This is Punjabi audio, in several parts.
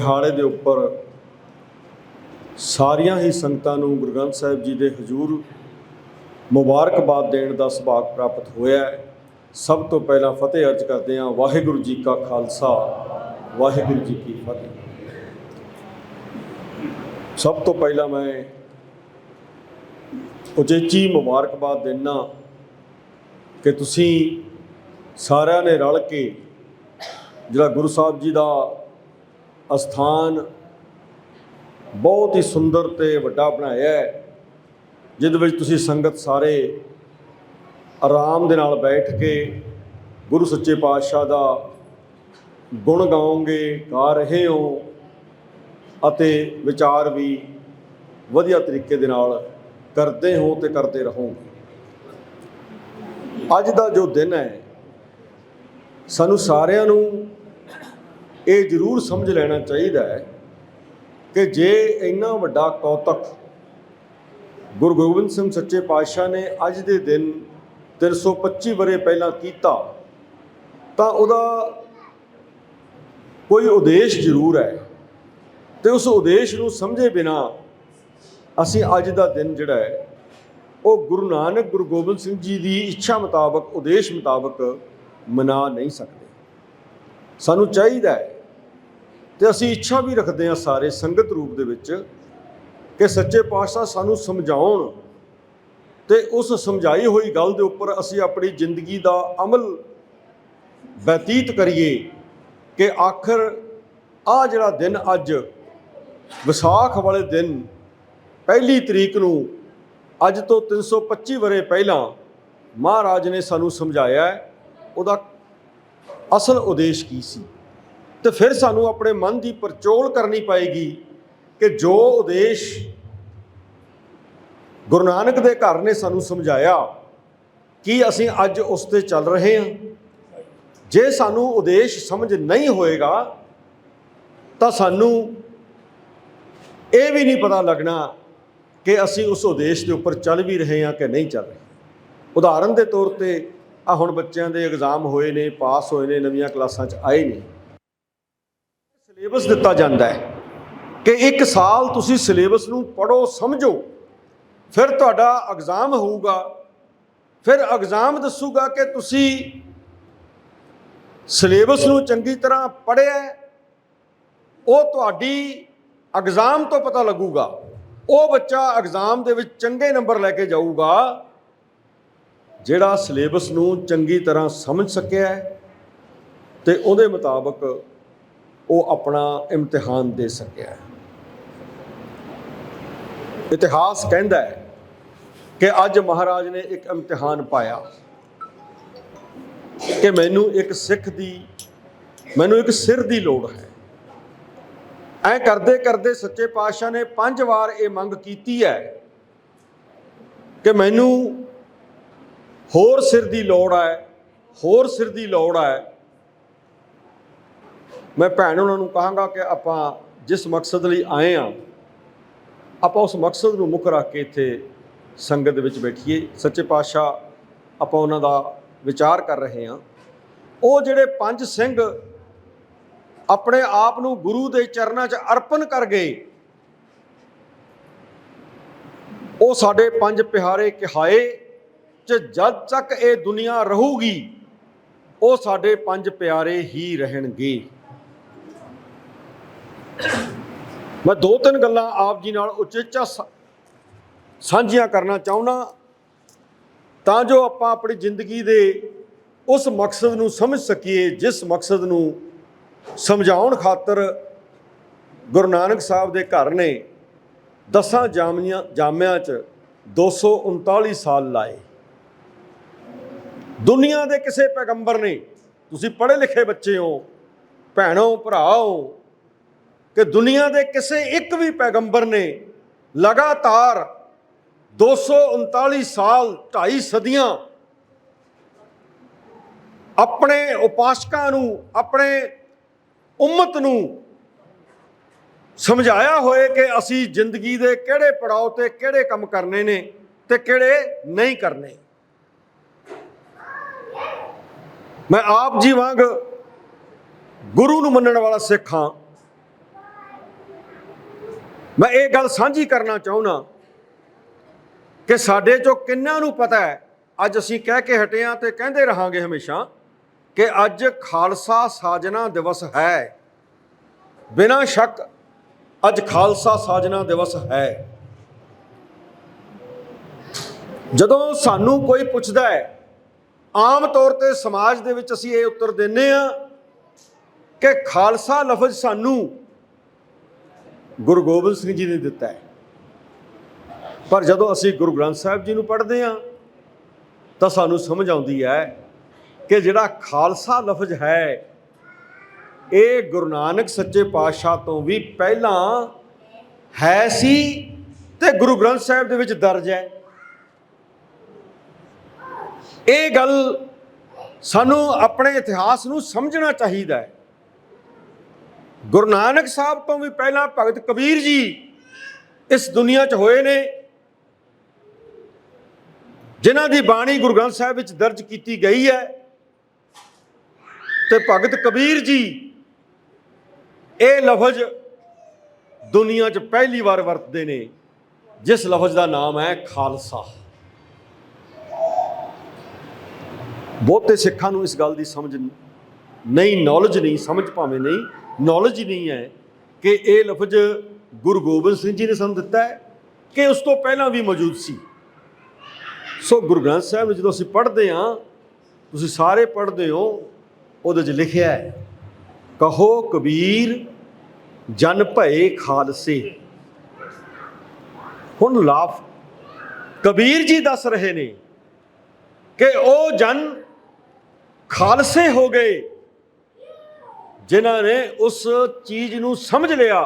ਅਖਾੜੇ ਦੇ ਉੱਪਰ ਸਾਰੀਆਂ ਹੀ ਸੰਗਤਾਂ ਨੂੰ ਗੁਰੂ ਗ੍ਰੰਥ ਸਾਹਿਬ ਜੀ ਦੇ ਹਜ਼ੂਰ ਮੁਬਾਰਕਬਾਦ ਦੇਣ ਦਾ ਸੁਭਾਗ ਪ੍ਰਾਪਤ ਹੋਇਆ ਹੈ। ਸਭ ਤੋਂ ਪਹਿਲਾਂ ਫਤਿਹ ਅਰਜ ਕਰਦੇ ਹਾਂ ਵਾਹਿਗੁਰੂ ਜੀ ਕਾ ਖਾਲਸਾ, ਵਾਹਿਗੁਰੂ ਜੀ ਕੀ ਫਤਿਹ। ਸਭ ਤੋਂ ਪਹਿਲਾਂ ਮੈਂ ਉਚੇਚੀ ਮੁਬਾਰਕਬਾਦ ਦੇਣਾ ਕਿ ਤੁਸੀਂ ਸਾਰਿਆਂ ਨੇ ਰਲ ਕੇ ਜਿਹੜਾ ਗੁਰੂ ਸਾਹਿਬ ਜੀ ਦਾ ਅਸਥਾਨ ਬਹੁਤ ਹੀ ਸੁੰਦਰ ਤੇ ਵੱਡਾ ਬਣਾਇਆ ਹੈ, ਜਿਹਦੇ ਵਿੱਚ ਤੁਸੀਂ ਸੰਗਤ ਸਾਰੇ ਆਰਾਮ ਦੇ ਨਾਲ ਬੈਠ ਕੇ ਗੁਰੂ ਸੱਚੇ ਪਾਤਸ਼ਾਹ ਦਾ ਗੁਣ ਗਾਓਗੇ, ਗਾ ਰਹੇ ਹੋ ਅਤੇ ਵਿਚਾਰ ਵੀ ਵਧੀਆ ਤਰੀਕੇ ਦੇ ਨਾਲ ਕਰਦੇ ਹੋ ਤੇ ਕਰਦੇ ਰਹੋਗੇ। ਅੱਜ ਦਾ ਜੋ ਦਿਨ ਹੈ, ਸਾਨੂੰ ਸਾਰਿਆਂ ਨੂੰ ਇਹ ਜ਼ਰੂਰ ਸਮਝ ਲੈਣਾ ਚਾਹੀਦਾ ਹੈ ਕਿ ਜੇ ਇੰਨਾ ਵੱਡਾ ਕੌਤਕ ਗੁਰੂ ਗੋਬਿੰਦ ਸਿੰਘ ਸੱਚੇ ਪਾਤਸ਼ਾਹ ਨੇ ਅੱਜ ਦੇ ਦਿਨ 325 ਬਰੇ ਪਹਿਲਾਂ ਕੀਤਾ, ਤਾਂ ਉਹਦਾ ਕੋਈ ਉਦੇਸ਼ ਜ਼ਰੂਰ ਹੈ ਤੇ ਉਸ ਉਦੇਸ਼ ਨੂੰ ਸਮਝੇ ਬਿਨਾ ਅਸੀਂ ਅੱਜ ਦਾ ਦਿਨ ਜਿਹੜਾ ਹੈ, ਉਹ ਗੁਰੂ ਨਾਨਕ ਗੁਰੂ ਗੋਬਿੰਦ ਸਿੰਘ ਜੀ ਦੀ ਇੱਛਾ ਮੁਤਾਬਕ, ਉਦੇਸ਼ ਮੁਤਾਬਕ ਮਨਾ ਨਹੀਂ ਸਕਦੇ। ਸਾਨੂੰ ਚਾਹੀਦਾ ਹੈ ਤੇ ਅਸੀਂ ਇੱਛਾ ਵੀ ਰੱਖਦੇ ਹਾਂ ਸਾਰੇ ਸੰਗਤ ਰੂਪ ਦੇ ਵਿੱਚ ਕਿ ਸੱਚੇ ਪਾਤਸ਼ਾਹ ਸਾਨੂੰ ਸਮਝਾਉਣ ਤੇ ਉਸ ਸਮਝਾਈ ਹੋਈ ਗੱਲ ਦੇ ਉੱਪਰ ਅਸੀਂ ਆਪਣੀ ਜ਼ਿੰਦਗੀ ਦਾ ਅਮਲ ਬਤੀਤ ਕਰੀਏ ਕਿ ਆਖਰ ਆ ਜਿਹੜਾ ਦਿਨ ਅੱਜ ਵਿਸਾਖ ਵਾਲੇ ਦਿਨ ਪਹਿਲੀ ਤਰੀਕ ਨੂੰ ਅੱਜ ਤੋਂ 325 ਵਰੇ ਪਹਿਲਾਂ ਮਹਾਰਾਜ ਨੇ ਸਾਨੂੰ ਸਮਝਾਇਆ ਉਹਦਾ ਅਸਲ ਉਦੇਸ਼ ਕੀ ਸੀ? ਤੇ ਫਿਰ ਸਾਨੂੰ ਆਪਣੇ ਮਨ ਦੀ ਪਰਚੋਲ ਕਰਨੀ ਪਏਗੀ ਕਿ ਜੋ ਉਦੇਸ਼ ਗੁਰੂ ਨਾਨਕ ਦੇ ਘਰ ਨੇ ਸਾਨੂੰ ਸਮਝਾਇਆ, ਕਿ ਅਸੀਂ ਅੱਜ ਉਸ ਤੇ ਚੱਲ ਰਹੇ ਹਾਂ? ਜੇ ਸਾਨੂੰ ਉਦੇਸ਼ ਸਮਝ ਨਹੀਂ ਹੋਏਗਾ, ਤਾਂ ਸਾਨੂੰ ਇਹ ਵੀ ਨਹੀਂ ਪਤਾ ਲੱਗਣਾ ਕਿ ਅਸੀਂ ਉਸ ਉਦੇਸ਼ ਦੇ ਉੱਪਰ ਚੱਲ ਵੀ ਰਹੇ ਹਾਂ ਕਿ ਨਹੀਂ ਚੱਲ ਰਹੇ। ਉਦਾਹਰਨ ਦੇ ਤੌਰ ਤੇ ਆ ਹੁਣ ਬੱਚਿਆਂ ਦੇ ਐਗਜ਼ਾਮ ਹੋਏ ਨੇ, ਪਾਸ ਹੋਏ ਨੇ, ਨਵੀਆਂ ਕਲਾਸਾਂ 'ਚ ਆਏ ਨੇ। ਸਿਲੇਬਸ ਦਿੱਤਾ ਜਾਂਦਾ ਹੈ ਕਿ ਇੱਕ ਸਾਲ ਤੁਸੀਂ ਸਿਲੇਬਸ ਨੂੰ ਪੜੋ ਸਮਝੋ। ਫਿਰ ਤੁਹਾਡਾ ਐਗਜ਼ਾਮ ਹੋਊਗਾ। ਫਿਰ ਐਗਜ਼ਾਮ ਦੱਸੂਗਾ ਕਿ ਤੁਸੀਂ ਸਿਲੇਬਸ ਨੂੰ ਚੰਗੀ ਤਰ੍ਹਾਂ ਪੜ੍ਹਿਆ ਉਹ ਤੁਹਾਡੀ ਐਗਜ਼ਾਮ ਤੋਂ ਪਤਾ ਲੱਗੂਗਾ। ਉਹ ਬੱਚਾ ਐਗਜ਼ਾਮ ਦੇ ਵਿੱਚ ਚੰਗੇ ਨੰਬਰ ਲੈ ਕੇ ਜਾਊਗਾ, ਜਿਹੜਾ ਸਿਲੇਬਸ ਨੂੰ ਚੰਗੀ ਤਰ੍ਹਾਂ ਸਮਝ ਸਕਿਆ ਹੈ ਤੇ ਉਹਦੇ ਮੁਤਾਬਕ ਉਹ ਆਪਣਾ ਇਮਤਿਹਾਨ ਦੇ ਸਕਿਆ ਹੈ। ਇਤਿਹਾਸ ਕਹਿੰਦਾ ਹੈ ਕਿ ਅੱਜ ਮਹਾਰਾਜ ਨੇ ਇੱਕ ਇਮਤਿਹਾਨ ਪਾਇਆ ਕਿ ਮੈਨੂੰ ਇੱਕ ਸਿੱਖ ਦੀ, ਮੈਨੂੰ ਇੱਕ ਸਿਰ ਦੀ ਲੋੜ ਹੈ। ਐ ਕਰਦੇ ਕਰਦੇ ਸੱਚੇ ਪਾਤਸ਼ਾਹ ਨੇ ਪੰਜ ਵਾਰ ਇਹ ਮੰਗ ਕੀਤੀ ਹੈ ਕਿ ਮੈਨੂੰ ਹੋਰ ਸਿਰ ਦੀ ਲੋੜ ਹੈ, ਹੋਰ ਸਿਰ ਦੀ ਲੋੜ ਹੈ। ਮੈਂ ਭੈਣ ਉਹਨਾਂ ਨੂੰ ਕਹਾਂਗਾ ਕਿ ਆਪਾਂ ਜਿਸ ਮਕਸਦ ਲਈ ਆਏ ਆ ਆਪਾਂ ਉਸ ਮਕਸਦ ਨੂੰ ਮੁੱਖ ਰੱਖ ਕੇ ਇੱਥੇ ਸੰਗਤ ਦੇ ਵਿੱਚ ਬੈਠੀਏ। ਸੱਚੇ ਪਾਤਸ਼ਾਹ ਆਪਾਂ ਉਹਨਾਂ ਦਾ ਵਿਚਾਰ ਕਰ ਰਹੇ ਹਾਂ। ਉਹ ਜਿਹੜੇ ਪੰਜ ਸਿੰਘ ਆਪਣੇ ਆਪ ਨੂੰ ਗੁਰੂ ਦੇ ਚਰਨਾਂ 'ਚ ਅਰਪਣ ਕਰ ਗਏ, ਉਹ ਸਾਡੇ ਪੰਜ ਪਿਆਰੇ ਕਹਾਏ ਕਿ ਜਦ ਤੱਕ ਇਹ ਦੁਨੀਆ ਰਹੂਗੀ, ਉਹ ਸਾਡੇ ਪੰਜ ਪਿਆਰੇ ਹੀ ਰਹਿਣਗੇ। ਮੈਂ ਦੋ ਤਿੰਨ ਗੱਲਾਂ ਆਪ ਜੀ ਨਾਲ ਉਚੇਚਾ ਸਾਂਝੀਆਂ ਕਰਨਾ ਚਾਹੁੰਦਾ। ਤਾਂ ਜੋ ਆਪਾਂ ਆਪਣੀ ਜ਼ਿੰਦਗੀ ਦੇ ਉਸ ਮਕਸਦ ਨੂੰ ਸਮਝ ਸਕੀਏ, ਜਿਸ ਮਕਸਦ ਨੂੰ ਸਮਝਾਉਣ ਖਾਤਰ ਗੁਰੂ ਨਾਨਕ ਸਾਹਿਬ ਦੇ ਘਰ ਨੇ ਦਸਾਂ ਜਾਮੀਆਂ ਜਾਮਿਆਂ 'ਚ 239 ਸਾਲ ਲਾਏ। ਦੁਨੀਆ ਦੇ ਕਿਸੇ ਪੈਗੰਬਰ ਨੇ, ਤੁਸੀਂ ਪੜ੍ਹੇ ਲਿਖੇ ਬੱਚੇ ਹੋ, ਭੈਣੋ, ਭਰਾਓ ਕਿ ਦੁਨੀਆ ਦੇ ਕਿਸੇ ਇੱਕ ਵੀ ਪੈਗੰਬਰ ਨੇ ਲਗਾਤਾਰ 239 ਸਾਲ 2.5 ਸਦੀਆਂ ਆਪਣੇ ਉਪਾਸਕਾਂ ਨੂੰ, ਆਪਣੇ ਉਮਤ ਨੂੰ ਸਮਝਾਇਆ ਹੋਏ ਕਿ ਅਸੀਂ ਜ਼ਿੰਦਗੀ ਦੇ ਕਿਹੜੇ ਪੜਾਅ ਤੇ ਕਿਹੜੇ ਕੰਮ ਕਰਨੇ ਨੇ ਤੇ ਕਿਹੜੇ ਨਹੀਂ ਕਰਨੇ। ਮੈਂ ਆਪ ਜੀ ਵਾਂਗ ਗੁਰੂ ਨੂੰ ਮੰਨਣ ਵਾਲਾ ਸਿੱਖ ਹਾਂ। ਮੈਂ ਇਹ ਗੱਲ ਸਾਂਝੀ ਕਰਨਾ ਚਾਹੁੰਦਾ ਕਿ ਸਾਡੇ ਚੋਂ ਕਿੰਨਾਂ ਨੂੰ ਪਤਾ ਹੈ, ਅੱਜ ਅਸੀਂ ਕਹਿ ਕੇ ਹਟੇ ਹਾਂ ਤੇ ਕਹਿੰਦੇ ਰਹਾਂਗੇ ਹਮੇਸ਼ਾ ਕਿ ਅੱਜ ਖਾਲਸਾ ਸਾਜਨਾ ਦਿਵਸ ਹੈ। ਬਿਨਾਂ ਸ਼ੱਕ ਅੱਜ ਖਾਲਸਾ ਸਾਜਨਾ ਦਿਵਸ ਹੈ। ਜਦੋਂ ਸਾਨੂੰ ਕੋਈ ਪੁੱਛਦਾ ਹੈ, ਆਮ ਤੌਰ ਤੇ ਸਮਾਜ ਦੇ ਵਿੱਚ ਅਸੀਂ ਇਹ ਉੱਤਰ ਦਿੰਨੇ ਆ ਕਿ ਖਾਲਸਾ ਲਫ਼ਜ਼ ਸਾਨੂੰ ਗੁਰੂ ਗੋਬਿੰਦ ਸਿੰਘ ਜੀ ਨੇ ਦਿੱਤਾ ਹੈ। ਪਰ ਜਦੋਂ ਅਸੀਂ ਗੁਰੂ ਗ੍ਰੰਥ ਸਾਹਿਬ ਜੀ ਨੂੰ ਪੜ੍ਹਦੇ ਹਾਂ, ਤਾਂ ਸਾਨੂੰ ਸਮਝ ਆਉਂਦੀ ਹੈ ਕਿ ਜਿਹੜਾ ਖਾਲਸਾ ਲਫ਼ਜ਼ ਹੈ, ਇਹ ਗੁਰੂ ਨਾਨਕ ਸੱਚੇ ਪਾਤਸ਼ਾਹ ਤੋਂ ਵੀ ਪਹਿਲਾਂ ਹੈ ਸੀ ਤੇ ਗੁਰੂ ਗ੍ਰੰਥ ਸਾਹਿਬ ਦੇ ਵਿੱਚ ਦਰਜ ਹੈ। ਇਹ ਗੱਲ ਸਾਨੂੰ ਆਪਣੇ ਇਤਿਹਾਸ ਨੂੰ ਸਮਝਣਾ ਚਾਹੀਦਾ ਹੈ। ਗੁਰੂ ਨਾਨਕ ਸਾਹਿਬ ਤੋਂ ਵੀ ਪਹਿਲਾਂ ਭਗਤ ਕਬੀਰ ਜੀ ਇਸ ਦੁਨੀਆ 'ਚ ਹੋਏ ਨੇ, ਜਿਨ੍ਹਾਂ ਦੀ ਬਾਣੀ ਗੁਰੂ ਗ੍ਰੰਥ ਸਾਹਿਬ ਵਿੱਚ ਦਰਜ ਕੀਤੀ ਗਈ ਹੈ। ਤੇ ਭਗਤ ਕਬੀਰ ਜੀ ਇਹ ਲਫ਼ਜ਼ ਦੁਨੀਆ 'ਚ ਪਹਿਲੀ ਵਾਰ ਵਰਤਦੇ ਨੇ, ਜਿਸ ਲਫ਼ਜ਼ ਦਾ ਨਾਮ ਹੈ ਖਾਲਸਾ। ਬਹੁਤੇ ਸਿੱਖਾਂ ਨੂੰ ਇਸ ਗੱਲ ਦੀ ਸਮਝ ਨਹੀਂ ਨੌਲੇਜ ਨਹੀਂ, ਸਮਝ ਭਾਵੇਂ ਨਹੀਂ ਨੌਲੇਜ ਹੀ ਨਹੀਂ ਹੈ ਕਿ ਇਹ ਲਫ਼ਜ਼ ਗੁਰੂ ਗੋਬਿੰਦ ਸਿੰਘ ਜੀ ਨੇ ਸਾਨੂੰ ਦਿੱਤਾ ਹੈ ਕਿ ਉਸ ਤੋਂ ਪਹਿਲਾਂ ਵੀ ਮੌਜੂਦ ਸੀ। ਸੋ ਗੁਰੂ ਗ੍ਰੰਥ ਸਾਹਿਬ ਨੂੰ ਜਦੋਂ ਅਸੀਂ ਪੜ੍ਹਦੇ ਹਾਂ, ਤੁਸੀਂ ਸਾਰੇ ਪੜ੍ਹਦੇ ਹੋ, ਉਹਦੇ 'ਚ ਲਿਖਿਆ ਹੈ, ਕਹੋ ਕਬੀਰ, ਜਨ ਭਏ ਖਾਲਸੇ। ਹੁਣ ਲਾਫ, ਕਬੀਰ ਜੀ ਦੱਸ ਰਹੇ ਨੇ ਕਿ ਉਹ ਜਨ ਖਾਲਸੇ ਹੋ ਗਏ। ਜਿਨ੍ਹਾਂ ਨੇ ਉਸ ਚੀਜ਼ ਨੂੰ ਸਮਝ ਲਿਆ।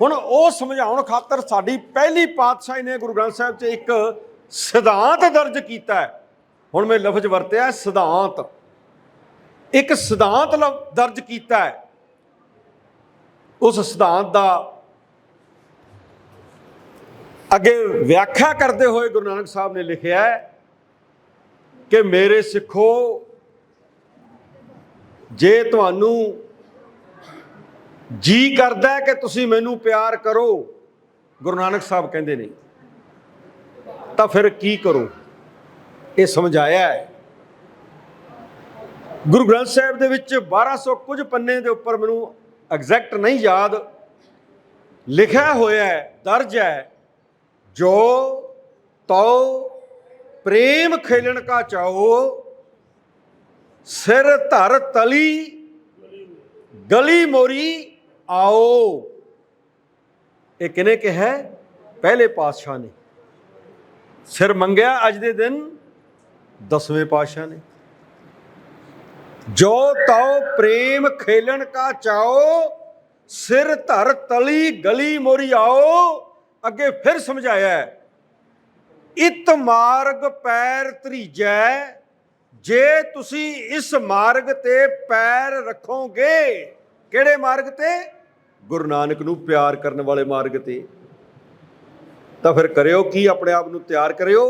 ਹੁਣ ਉਹ ਸਮਝਾਉਣ ਖਾਤਰ ਸਾਡੀ ਪਹਿਲੀ ਪਾਤਸ਼ਾਹੀ ਨੇ ਗੁਰੂ ਗ੍ਰੰਥ ਸਾਹਿਬ 'ਚ ਇੱਕ ਸਿਧਾਂਤ ਦਰਜ ਕੀਤਾ ਹੈ। ਹੁਣ ਮੈਂ ਲਫ਼ਜ਼ ਵਰਤਿਆ ਸਿਧਾਂਤ। ਇੱਕ ਸਿਧਾਂਤ ਲਫ਼- ਦਰਜ ਕੀਤਾ ਹੈ। ਉਸ ਸਿਧਾਂਤ ਦਾ ਅੱਗੇ ਵਿਆਖਿਆ ਕਰਦੇ ਹੋਏ ਗੁਰੂ ਨਾਨਕ ਸਾਹਿਬ ਨੇ ਲਿਖਿਆ ਹੈ ਕਿ ਮੇਰੇ ਸਿੱਖੋ ਜੇ ਤੁਹਾਨੂੰ ਜੀ ਕਰਦਾ ਕਿ ਤੁਸੀਂ ਮੈਨੂੰ ਪਿਆਰ ਕਰੋ, ਗੁਰੂ ਨਾਨਕ ਸਾਹਿਬ ਕਹਿੰਦੇ ਨੇ, ਤਾਂ ਫਿਰ ਕੀ ਕਰੋ? ਇਹ ਸਮਝਾਇਆ ਹੈ। ਗੁਰੂ ਗ੍ਰੰਥ ਸਾਹਿਬ ਦੇ ਵਿੱਚ 1200 ਕੁਝ ਪੰਨੇ ਦੇ ਉੱਪਰ ਮੈਨੂੰ ਐਗਜ਼ੈਕਟ ਨਹੀਂ ਯਾਦ, ਲਿਖਿਆ ਹੋਇਆ ਹੈ, ਦਰਜ ਹੈ, ਜੋ ਤਉ ਪ੍ਰੇਮ ਖੇਲਣ ਕਾ ਚਾਹੋ ਸਿਰ ਧਰ ਤਲੀ, ਗਲੀ ਮੋਰੀ ਆਓ। ਇਹ ਕਿਨੇ ਕਿਹਾ? ਪਹਿਲੇ ਪਾਤਸ਼ਾਹ ਨੇ। ਸਿਰ ਮੰਗਿਆ ਅੱਜ ਦੇ ਦਿਨ, ਦਸਵੇਂ ਪਾਤਸ਼ਾਹ ਨੇ। ਜੋ ਤਉ ਪ੍ਰੇਮ ਖੇਲਣ ਕਾ ਚਾਓ ਸਿਰ ਧਰ ਤਲੀ, ਗਲੀ ਮੋਰੀ ਆਓ। ਅੱਗੇ ਫਿਰ ਸਮਝਾਇਆ ਹੈ, ਇਤ ਮਾਰਗ ਪੈਰ ਧਰੀਜੈ ਜੇ ਤੁਸੀਂ ਇਸ ਮਾਰਗ ਤੇ ਪੈਰ ਰੱਖੋਗੇ, ਕਿਹੜੇ ਮਾਰਗ ਤੇ? ਗੁਰੂ ਨਾਨਕ ਨੂੰ ਪਿਆਰ ਕਰਨ ਵਾਲੇ ਮਾਰਗ ਤੇ। ਤਾਂ ਫਿਰ ਕਰਿਓ ਕੀ ਆਪਣੇ ਆਪ ਨੂੰ ਤਿਆਰ ਕਰਿਓ?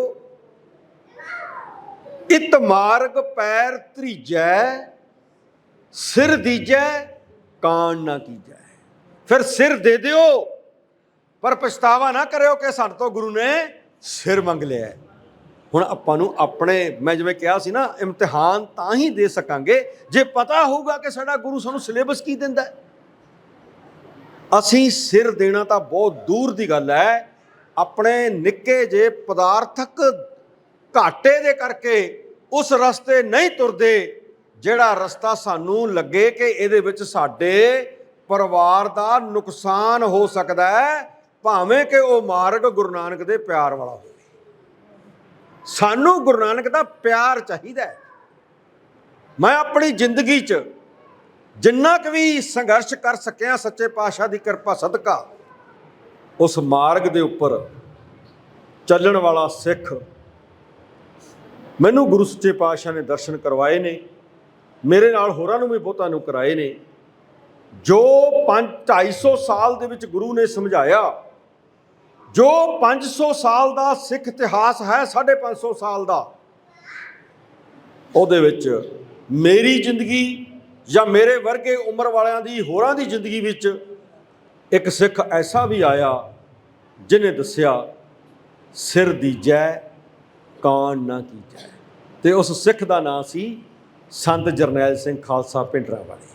ਇਤ ਮਾਰਗ ਪੈਰ ਧਰੀਜੈ, ਸਿਰ ਦੀਜੈ ਕਾਣ ਨਾ ਕੀਜੈ। ਫਿਰ ਸਿਰ ਦੇ ਦਿਓ, ਪਰ ਪਛਤਾਵਾ ਨਾ ਕਰਿਓ ਕਿ ਸਾਡੇ ਤੋਂ ਗੁਰੂ ਨੇ ਸਿਰ ਮੰਗ ਲਿਆ ਹੁਣ ਆਪਾਂ ਨੂੰ ਆਪਣੇ, ਮੈਂ ਜਿਵੇਂ ਕਿਹਾ ਸੀ ਨਾ, ਇਮਤਿਹਾਨ ਤਾਂ ਹੀ ਦੇ ਸਕਾਂਗੇ ਜੇ ਪਤਾ ਹੋਊਗਾ ਕਿ ਸਾਡਾ ਗੁਰੂ ਸਾਨੂੰ ਸਿਲੇਬਸ ਕੀ ਦਿੰਦਾ ਹੈ। ਅਸੀਂ ਸਿਰ ਦੇਣਾ ਤਾਂ ਬਹੁਤ ਦੂਰ ਦੀ ਗੱਲ ਹੈ ਆਪਣੇ ਨਿੱਕੇ ਜੇ ਪਦਾਰਥਕ ਘਾਟੇ ਦੇ ਕਰਕੇ ਉਸ ਰਸਤੇ ਨਹੀਂ ਤੁਰਦੇ, ਜਿਹੜਾ ਰਸਤਾ ਸਾਨੂੰ ਲੱਗੇ ਕਿ ਇਹਦੇ ਵਿੱਚ ਸਾਡੇ ਪਰਿਵਾਰ ਦਾ ਨੁਕਸਾਨ ਹੋ ਸਕਦਾ ਹੈ, ਭਾਵੇਂ ਕਿ ਉਹ ਮਾਰਗ ਗੁਰੂ ਨਾਨਕ ਦੇ ਪਿਆਰ ਵਾਲਾ ਹੋਵੇ ਸਾਨੂੰ ਗੁਰੂ ਨਾਨਕ ਦਾ ਪਿਆਰ ਚਾਹੀਦਾ ਮੈਂ ਆਪਣੀ ਜ਼ਿੰਦਗੀ 'ਚ ਜਿੰਨਾ ਕੁ ਵੀ ਸੰਘਰਸ਼ ਕਰ ਸਕਿਆ ਸੱਚੇ ਪਾਤਸ਼ਾਹ ਦੀ ਕਿਰਪਾ ਸਦਕਾ, ਉਸ ਮਾਰਗ ਦੇ ਉੱਪਰ ਚੱਲਣ ਵਾਲਾ ਸਿੱਖ ਮੈਨੂੰ ਗੁਰੂ ਸੱਚੇ ਪਾਤਸ਼ਾਹ ਨੇ ਦਰਸ਼ਨ ਕਰਵਾਏ ਨੇ, ਮੇਰੇ ਨਾਲ ਹੋਰਾਂ ਨੂੰ ਵੀ ਬਹੁਤਾਂ ਨੂੰ ਕਰਾਏ ਨੇ। ਜੋ 5 250 ਸਾਲ ਦੇ ਵਿੱਚ ਗੁਰੂ ਨੇ ਸਮਝਾਇਆ ਜੋ 500 ਸਾਲ ਦਾ ਸਿੱਖ ਇਤਿਹਾਸ ਹੈ 550 ਸਾਲ ਦਾ, ਉਹਦੇ ਵਿੱਚ ਮੇਰੀ ਜ਼ਿੰਦਗੀ ਜਾਂ ਮੇਰੇ ਵਰਗੇ ਉਮਰ ਵਾਲਿਆਂ ਦੀ, ਹੋਰਾਂ ਦੀ ਜ਼ਿੰਦਗੀ ਵਿੱਚ ਇੱਕ ਸਿੱਖ ਐਸਾ ਵੀ ਆਇਆ ਜਿਨੇ ਦੱਸਿਆ, ਸਿਰ ਦੀ ਜੈ, ਕਾਨ ਨਾ ਕੀ ਜੈ। ਤੇ ਉਸ ਸਿੱਖ ਦਾ ਨਾਂ ਸੀ ਸੰਤ ਜਰਨੈਲ ਸਿੰਘ ਖਾਲਸਾ ਪਿੰਡਰਾ ਵਾਲੇ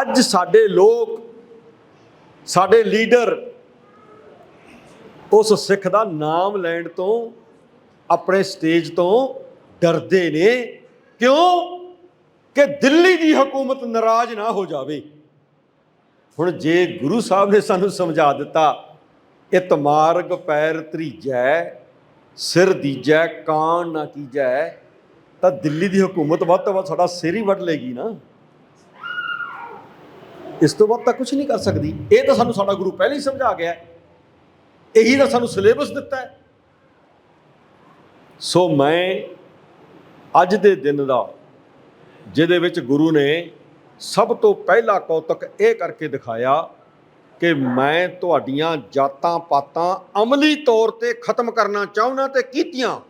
ਅੱਜ ਸਾਡੇ ਲੋਕ, ਸਾਡੇ ਲੀਡਰ ਉਸ ਸਿੱਖ ਦਾ ਨਾਮ ਲੈਣ ਤੋਂ, ਆਪਣੇ ਸਟੇਜ ਤੋਂ ਡਰਦੇ ਨੇ, ਕਿਉਂ? ਕਿ ਦਿੱਲੀ ਦੀ ਹਕੂਮਤ ਨਾਰਾਜ਼ ਨਾ ਹੋ ਜਾਵੇ। ਹੁਣ ਜੇ ਗੁਰੂ ਸਾਹਿਬ ਨੇ ਸਾਨੂੰ ਸਮਝਾ ਦਿੱਤਾ ਇਤਮਾਰਗ ਪੈਰ ਧਰੀਜੈ, ਸਿਰ ਦੀਜੈ, ਕਾਨ ਨਾ ਕੀਜੈ, ਤਾਂ ਦਿੱਲੀ ਦੀ ਹਕੂਮਤ ਵੱਧ ਤੋਂ ਵੱਧ ਸਾਡਾ ਸਿਰ ਹੀ ਵੱਢ ਲੇਗੀ ਨਾ। ਇਸ ਤੋਂ ਵੱਧ ਤਾਂ ਕੁਝ ਨਹੀਂ ਕਰ ਸਕਦੀ। ਇਹ ਤਾਂ ਸਾਨੂੰ ਸਾਡਾ ਗੁਰੂ ਪਹਿਲਾਂ ਹੀ ਸਮਝਾ ਗਿਆ। ਹੈ। ਇਹੀ ਤਾਂ ਸਾਨੂੰ ਸਿਲੇਬਸ ਦਿੱਤਾ ਹੈ। ਸੋ ਮੈਂ ਅੱਜ ਦੇ ਦਿਨ ਦਾ, ਜਿਹਦੇ ਵਿੱਚ ਗੁਰੂ ਨੇ ਸਭ ਤੋਂ ਪਹਿਲਾ ਕੌਤਕ ਇਹ ਕਰਕੇ ਦਿਖਾਇਆ ਕਿ ਮੈਂ ਤੁਹਾਡੀਆਂ ਜਾਤਾਂ ਪਾਤਾਂ ਅਮਲੀ ਤੌਰ ਤੇ ਖਤਮ ਕਰਨਾ ਚਾਹੁੰਦਾ ਤੇ ਕੀਤੀਆਂ।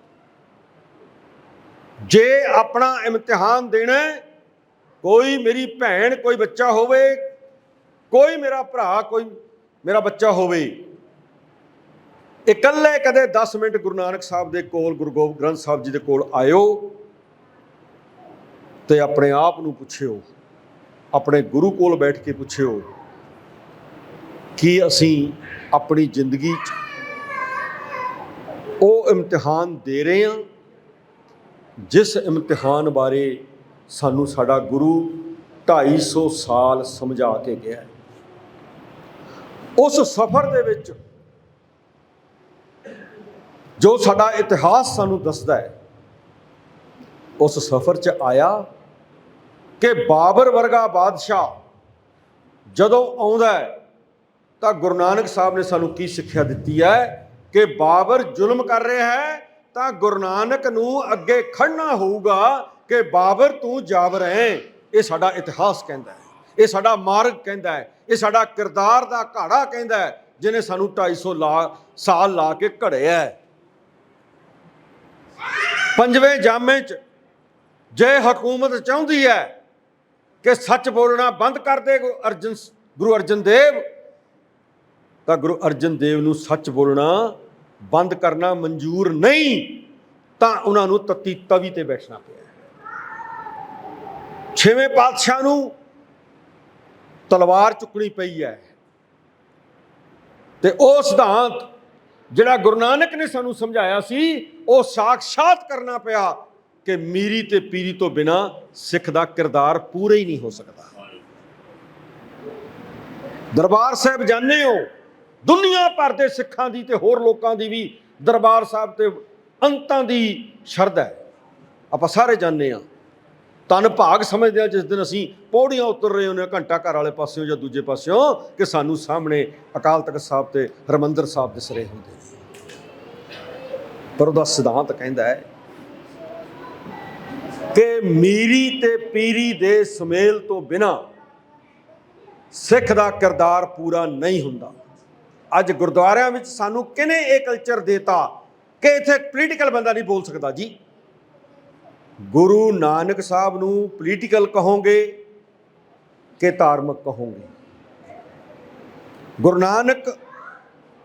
ਜੇ ਆਪਣਾ ਇਮਤਿਹਾਨ ਦੇਣਾ ਕੋਈ ਮੇਰੀ ਭੈਣ, ਕੋਈ ਬੱਚਾ ਹੋਵੇ, ਕੋਈ ਮੇਰਾ ਭਰਾ, ਕੋਈ ਮੇਰਾ ਬੱਚਾ ਹੋਵੇ ਇਕੱਲੇ ਕਦੇ 10 ਮਿੰਟ ਗੁਰੂ ਨਾਨਕ ਸਾਹਿਬ ਦੇ ਕੋਲ, ਗੁਰੂ ਗੋਬਿੰਦ ਗ੍ਰੰਥ ਸਾਹਿਬ ਜੀ ਦੇ ਕੋਲ ਆਇਓ ਤੇ ਆਪਣੇ ਆਪ ਨੂੰ ਪੁੱਛਿਓ, ਆਪਣੇ ਗੁਰੂ ਕੋਲ ਬੈਠ ਕੇ ਪੁੱਛਿਓ ਕਿ ਅਸੀਂ ਆਪਣੀ ਜ਼ਿੰਦਗੀ 'ਚ ਉਹ ਇਮਤਿਹਾਨ ਦੇ ਰਹੇ ਹਾਂ, ਜਿਸ ਇਮਤਿਹਾਨ ਬਾਰੇ ਸਾਨੂੰ ਸਾਡਾ ਗੁਰੂ 250 ਸਾਲ ਸਮਝਾ ਕੇ ਗਿਆ ਉਸ ਸਫ਼ਰ ਦੇ ਵਿੱਚ ਜੋ ਸਾਡਾ ਇਤਿਹਾਸ ਸਾਨੂੰ ਦੱਸਦਾ ਹੈ, ਉਸ ਸਫ਼ਰ 'ਚ ਆਇਆ ਕਿ ਬਾਬਰ ਵਰਗਾ ਬਾਦਸ਼ਾਹ ਜਦੋਂ ਆਉਂਦਾ ਹੈ, ਤਾਂ ਗੁਰੂ ਨਾਨਕ ਸਾਹਿਬ ਨੇ ਸਾਨੂੰ ਕੀ ਸਿੱਖਿਆ ਦਿੱਤੀ ਹੈ? ਕਿ ਬਾਬਰ ਜ਼ੁਲਮ ਕਰ ਰਿਹਾ ਹੈ, ਤਾਂ ਗੁਰੂ ਨਾਨਕ ਨੂੰ ਅੱਗੇ ਖੜਨਾ ਹੋਊਗਾ ਕਿ ਬਾਬਰ ਤੂੰ ਜਾਬਰ ਹੈ ਇਹ ਸਾਡਾ ਇਤਿਹਾਸ ਕਹਿੰਦਾ ਹੈ, ਇਹ ਸਾਡਾ ਮਾਰਗ ਕਹਿੰਦਾ ਹੈ, ਇਹ ਸਾਡਾ ਕਿਰਦਾਰ ਦਾ ਘਾੜਾ ਕਹਿੰਦਾ ਹੈ, ਜਿਹਨੇ ਸਾਨੂੰ 250 ਲਾ, ਸਾਲ ਲਾ ਕੇ ਘੜਿਆ ਹੈ। ਪੰਜਵੇਂ ਜਾਮੇ 'ਚ ਜੇ ਹਕੂਮਤ ਚਾਹੁੰਦੀ ਹੈ ਕਿ ਸੱਚ ਬੋਲਣਾ ਬੰਦ ਕਰ ਦੇ ਗੁਰੂ ਅਰਜਨ ਗੁਰੂ ਅਰਜਨ ਦੇਵ, ਤਾਂ ਗੁਰੂ ਅਰਜਨ ਦੇਵ ਨੂੰ ਸੱਚ ਬੋਲਣਾ ਬੰਦ ਕਰਨਾ ਮਨਜ਼ੂਰ ਨਹੀਂ, ਤਾਂ ਉਹਨਾਂ ਨੂੰ ਤਤੀ ਤਵੀ ਤੇ ਬੈਠਣਾ ਪਿਆ ਛੇਵੇਂ ਪਾਤਸ਼ਾਹ ਨੂੰ ਤਲਵਾਰ ਚੁੱਕਣੀ ਪਈ ਹੈ ਤੇ ਉਹ ਸਿਧਾਂਤ ਜਿਹੜਾ ਗੁਰੂ ਨਾਨਕ ਨੇ ਸਾਨੂੰ ਸਮਝਾਇਆ ਸੀ, ਉਹ ਸਾਖਸ਼ਾਤ ਕਰਨਾ ਪਿਆ ਕਿ ਮੀਰੀ ਤੇ ਪੀਰੀ ਤੋਂ ਬਿਨਾ ਸਿੱਖ ਦਾ ਕਿਰਦਾਰ ਪੂਰਾ ਹੀ ਨਹੀਂ ਹੋ ਸਕਦਾ। ਦਰਬਾਰ ਸਾਹਿਬ ਜਾਣੇ ਹੋ, ਦੁਨੀਆ ਭਰ ਦੇ ਸਿੱਖਾਂ ਦੀ ਤੇ ਹੋਰ ਲੋਕਾਂ ਦੀ ਵੀ ਦਰਬਾਰ ਸਾਹਿਬ ਤੇ ਅੰਤਾਂ ਦੀ ਸ਼ਰਧਾ ਹੈ। ਆਪਾਂ ਸਾਰੇ ਜਾਣਦੇ ਆ ਤਨ ਭਾਗ ਸਮਝਦੇ ਆ, ਜਿਸ ਦਿਨ ਅਸੀਂ ਪੌੜੀਆਂ ਉਤਰ ਰਹੇ ਹੁੰਦੇ ਹਾਂ ਘੰਟਾ ਘਰ ਵਾਲੇ ਪਾਸਿਓਂ ਜਾਂ ਦੂਜੇ ਪਾਸਿਓਂ, ਕਿ ਸਾਨੂੰ ਸਾਹਮਣੇ ਅਕਾਲ ਤਖਤ ਸਾਹਿਬ ਤੇ ਹਰਮੰਦਰ ਸਾਹਿਬ ਦਿਸ ਰਹੇ ਹੁੰਦੇ। ਨੇ ਪਰ ਉਹਦਾ ਸਿਧਾਂਤ ਕਹਿੰਦਾ ਹੈ ਕਿ ਮੀਰੀ ਤੇ ਪੀਰੀ ਦੇ ਸੁਮੇਲ ਤੋਂ ਬਿਨਾ ਸਿੱਖ ਦਾ ਕਿਰਦਾਰ ਪੂਰਾ ਨਹੀਂ ਹੁੰਦਾ। ਅੱਜ ਗੁਰਦੁਆਰਿਆਂ ਵਿੱਚ ਸਾਨੂੰ ਕਿਨੇ ਇਹ ਕਲਚਰ ਦੇਤਾ ਕਿ ਇੱਥੇ ਪੋਲੀਟੀਕਲ ਬੰਦਾ ਨਹੀਂ ਬੋਲ ਸਕਦਾ? ਜੀ ਗੁਰੂ ਨਾਨਕ ਸਾਹਿਬ ਨੂੰ ਪੋਲੀਟੀਕਲ ਕਹੋਗੇ ਕਿ ਧਾਰਮਿਕ ਕਹੋਗੇ? ਗੁਰੂ ਨਾਨਕ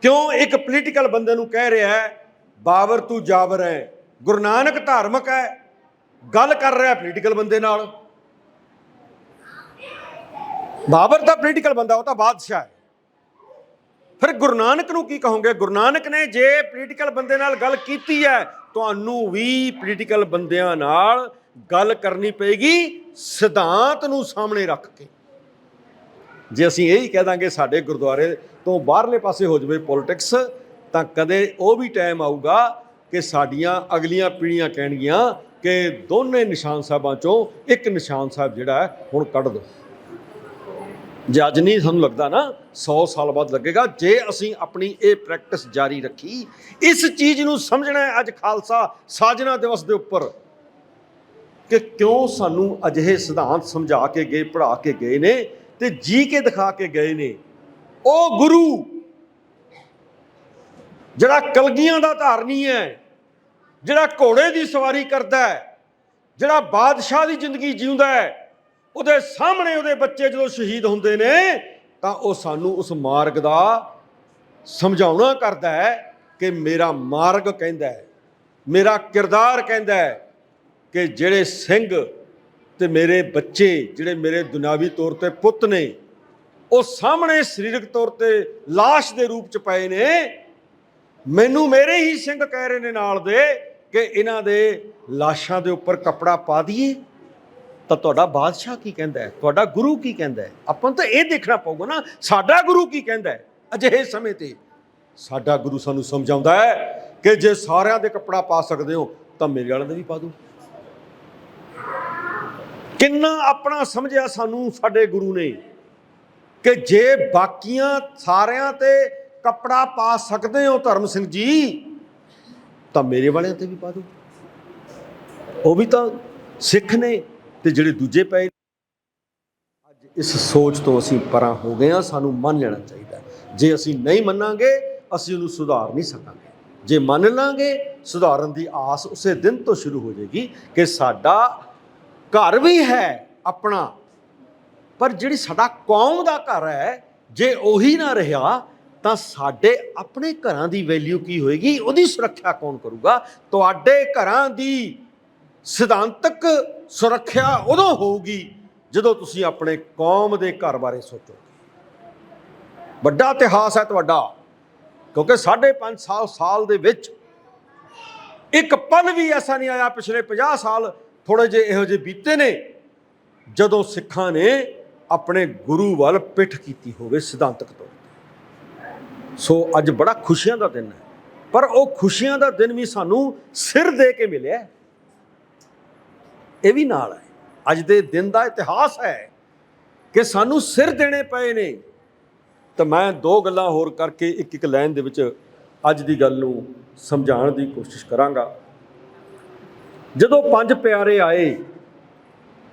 ਕਿਉਂ ਇੱਕ ਪੋਲੀਟੀਕਲ ਬੰਦੇ ਨੂੰ ਕਹਿ ਰਿਹਾ ਹੈ, ਬਾਬਰ ਤੂੰ ਜਾਬਰ ਹੈ? ਗੁਰੂ ਨਾਨਕ ਧਾਰਮਿਕ ਹੈ, ਗੱਲ ਕਰ ਰਿਹਾ ਪੋਲੀਟੀਕਲ ਬੰਦੇ ਨਾਲ। ਬਾਬਰ ਤਾਂ ਪੋਲੀਟੀਕਲ ਬੰਦਾ, ਉਹ ਤਾਂ ਬਾਦਸ਼ਾਹ ਹੈ। ਫਿਰ ਗੁਰੂ ਨਾਨਕ ਨੂੰ ਕੀ ਕਹੋਗੇ? ਗੁਰੂ ਨਾਨਕ ਨੇ ਜੇ ਪੋਲੀਟੀਕਲ ਬੰਦੇ ਨਾਲ ਗੱਲ ਕੀਤੀ ਹੈ ਤੁਹਾਨੂੰ ਵੀ ਪੋਲੀਟੀਕਲ ਬੰਦਿਆਂ ਨਾਲ ਗੱਲ ਕਰਨੀ ਪਏਗੀ, ਸਿਧਾਂਤ ਨੂੰ ਸਾਹਮਣੇ ਰੱਖ ਕੇ। ਜੇ ਅਸੀਂ ਇਹ ਹੀ ਕਹਿ ਦਾਂਗੇ ਸਾਡੇ ਗੁਰਦੁਆਰੇ ਤੋਂ ਬਾਹਰਲੇ ਪਾਸੇ ਹੋ ਜਾਵੇ ਪੋਲਿਟਿਕਸ ਤਾਂ ਕਦੇ ਉਹ ਵੀ ਟਾਈਮ ਆਊਗਾ ਕਿ ਸਾਡੀਆਂ ਅਗਲੀਆਂ ਪੀੜ੍ਹੀਆਂ ਕਹਿਣਗੀਆਂ ਕਿ ਦੋਨੇ ਨਿਸ਼ਾਨ ਸਾਹਿਬਾਂ ਚੋਂ ਇੱਕ ਨਿਸ਼ਾਨ ਸਾਹਿਬ ਜਿਹੜਾ ਹੈ ਹੁਣ ਕੱਢ ਦਿਓ ਜੇ ਅੱਜ ਨਹੀਂ ਸਾਨੂੰ ਲੱਗਦਾ ਨਾ 100 ਸਾਲ ਬਾਅਦ ਲੱਗੇਗਾ, ਜੇ ਅਸੀਂ ਆਪਣੀ ਇਹ ਪ੍ਰੈਕਟਿਸ ਜਾਰੀ ਰੱਖੀ, ਇਸ ਚੀਜ਼ ਨੂੰ ਸਮਝਣਾ ਹੈ ਅੱਜ ਖਾਲਸਾ ਸਾਜਨਾ ਦਿਵਸ ਦੇ ਉੱਪਰ ਕਿ ਕਿਉਂ ਸਾਨੂੰ ਅਜਿਹੇ ਸਿਧਾਂਤ ਸਮਝਾ ਕੇ ਗਏ, ਪੜ੍ਹਾ ਕੇ ਗਏ ਨੇ ਤੇ ਜੀ ਕੇ ਦਿਖਾ ਕੇ ਗਏ ਨੇ। ਉਹ ਗੁਰੂ ਜਿਹੜਾ ਕਲਗੀਆਂ ਦਾ ਧਾਰਨੀ ਹੈ, ਜਿਹੜਾ ਘੋੜੇ ਦੀ ਸਵਾਰੀ ਕਰਦਾ ਹੈ, ਜਿਹੜਾ ਬਾਦਸ਼ਾਹ ਦੀ ਜ਼ਿੰਦਗੀ ਜਿਉਂਦਾ ਹੈ ਉਹਦੇ ਸਾਹਮਣੇ ਉਹਦੇ ਬੱਚੇ ਜਦੋਂ ਸ਼ਹੀਦ ਹੁੰਦੇ ਨੇ, ਤਾਂ ਉਹ ਸਾਨੂੰ ਉਸ ਮਾਰਗ ਦਾ ਸਮਝਾਉਣਾ ਕਰਦਾ ਹੈ ਕਿ ਮੇਰਾ ਮਾਰਗ ਕਹਿੰਦਾ ਹੈ, ਮੇਰਾ ਕਿਰਦਾਰ ਕਹਿੰਦਾ ਹੈ ਕਿ ਜਿਹੜੇ ਸਿੰਘ ਤੇ ਮੇਰੇ ਬੱਚੇ, ਜਿਹੜੇ ਮੇਰੇ ਦੁਨਿਆਵੀ ਤੌਰ ਤੇ ਪੁੱਤ ਨੇ, ਉਹ ਸਾਹਮਣੇ ਸਰੀਰਕ ਤੌਰ ਤੇ লাশ ਦੇ ਰੂਪ ਚ ਪਏ ਨੇ। ਮੈਨੂੰ ਮੇਰੇ ਹੀ ਸਿੰਘ ਕਹਿ ਰਹੇ ਨੇ ਨਾਲ ਦੇ ਕਿ ਇਹਨਾਂ ਦੇ ਲਾਸ਼ਾਂ ਦੇ ਉੱਪਰ ਕੱਪੜਾ ਪਾ ਦਈਏ। ਤਾਂ ਤੁਹਾਡਾ ਬਾਦਸ਼ਾਹ ਕੀ ਕਹਿੰਦਾ ਹੈ? ਤੁਹਾਡਾ ਗੁਰੂ ਕੀ ਕਹਿੰਦਾ ਹੈ? ਆਪਾਂ ਨੂੰ ਤਾਂ ਇਹ ਦੇਖਣਾ ਪਊਗਾ ਨਾ, ਸਾਡਾ ਗੁਰੂ ਕੀ ਕਹਿੰਦਾ ਹੈ? ਅਜਿਹੇ ਸਮੇਂ ਤੇ ਸਾਡਾ ਗੁਰੂ ਸਾਨੂੰ ਸਮਝਾਉਂਦਾ ਹੈ ਕਿ ਜੇ ਸਾਰਿਆਂ ਦੇ ਕੱਪੜਾ ਪਾ ਸਕਦੇ ਹੋ, ਤਾਂ ਮੇਰੇ ਵਾਲਿਆਂ ਦੇ ਵੀ ਪਾ ਦਿਓ। ਕਿੰਨਾ ਆਪਣਾ ਸਮਝਿਆ ਸਾਨੂੰ ਸਾਡੇ ਗੁਰੂ ਨੇ ਕਿ ਜੇ ਬਾਕੀਆਂ ਸਾਰਿਆਂ ਤੇ ਕੱਪੜਾ ਪਾ ਸਕਦੇ ਹੋ ਧਰਮ ਸਿੰਘ ਜੀ, ਤਾਂ ਮੇਰੇ ਵਾਲਿਆਂ ਤੇ ਵੀ ਪਾ ਦਿਓ। ਉਹ ਵੀ ਤਾਂ ਸਿੱਖ ਨੇ। ਤੇ ਜਿਹੜੇ ਦੂਜੇ ਪਏ ਅੱਜ ਇਸ ਸੋਚ ਤੋਂ ਅਸੀਂ ਪਰਾਂ ਹੋ ਗਏ ਹਾਂ, ਸਾਨੂੰ ਮੰਨ ਲੈਣਾ ਚਾਹੀਦਾ ਜੇ ਅਸੀਂ ਨਹੀਂ ਮੰਨਾਂਗੇ, ਅਸੀਂ ਉਹਨੂੰ ਸੁਧਾਰ ਨਹੀਂ ਸਕਾਂਗੇ। ਜੇ ਮੰਨ ਲਾਂਗੇ, ਸੁਧਾਰਨ ਦੀ ਆਸ ਉਸੇ ਦਿਨ ਤੋਂ ਸ਼ੁਰੂ ਹੋ ਜਾਏਗੀ ਕਿ ਸਾਡਾ ਘਰ ਵੀ ਹੈ ਆਪਣਾ। ਪਰ ਜਿਹੜੀ ਸਾਡਾ ਕੌਮ ਦਾ ਘਰ ਹੈ, ਜੇ ਉਹੀ ਨਾ ਰਿਹਾ, ਤਾਂ ਸਾਡੇ ਆਪਣੇ ਘਰਾਂ ਦੀ ਵੈਲਿਊ ਕੀ ਹੋਏਗੀ? ਉਹਦੀ ਸੁਰੱਖਿਆ ਕੌਣ ਕਰੂਗਾ? ਤੁਹਾਡੇ ਘਰਾਂ ਦੀ ਸਿਧਾਂਤਕ ਸੁਰੱਖਿਆ ਉਦੋਂ ਹੋਊਗੀ ਜਦੋਂ ਤੁਸੀਂ ਆਪਣੇ ਕੌਮ ਦੇ ਘਰ ਬਾਰੇ ਸੋਚੋਗੇ ਵੱਡਾ ਇਤਿਹਾਸ ਹੈ ਤੁਹਾਡਾ, ਕਿਉਂਕਿ 5.5 ਸਾਲ ਸਾਲ ਦੇ ਵਿੱਚ ਇੱਕ ਪਲ ਵੀ ਐਸਾ ਨਹੀਂ ਆਇਆ ਪਿਛਲੇ 50 ਸਾਲ ਥੋੜੇ ਜਿਹੇ ਇਹੋ ਜਿਹੇ ਬੀਤੇ ਨੇ, ਜਦੋਂ ਸਿੱਖਾਂ ਨੇ ਆਪਣੇ ਗੁਰੂ ਵੱਲ ਪਿੱਠ ਕੀਤੀ ਹੋਵੇ ਸਿਧਾਂਤਕ ਤੌਰ ਤੇ। ਸੋ ਅੱਜ ਬੜਾ ਖੁਸ਼ੀਆਂ ਦਾ ਦਿਨ ਹੈ, ਪਰ ਉਹ ਖੁਸ਼ੀਆਂ ਦਾ ਦਿਨ ਵੀ ਸਾਨੂੰ ਸਿਰ ਦੇ ਕੇ ਮਿਲਿਆ ਇਹ ਵੀ ਨਾਲ ਹੈ। ਅੱਜ ਦੇ ਦਿਨ ਦਾ ਇਤਿਹਾਸ ਹੈ ਕਿ ਸਾਨੂੰ ਸਿਰ ਦੇਣੇ ਪਏ ਨੇ। ਤਾਂ ਮੈਂ ਦੋ ਗੱਲਾਂ ਹੋਰ ਕਰਕੇ ਇੱਕ ਇੱਕ ਲਾਈਨ ਦੇ ਵਿੱਚ ਅੱਜ ਦੀ ਗੱਲ ਨੂੰ ਸਮਝਾਉਣ ਦੀ ਕੋਸ਼ਿਸ਼ ਕਰਾਂਗਾ। ਜਦੋਂ ਪੰਜ ਪਿਆਰੇ ਆਏ,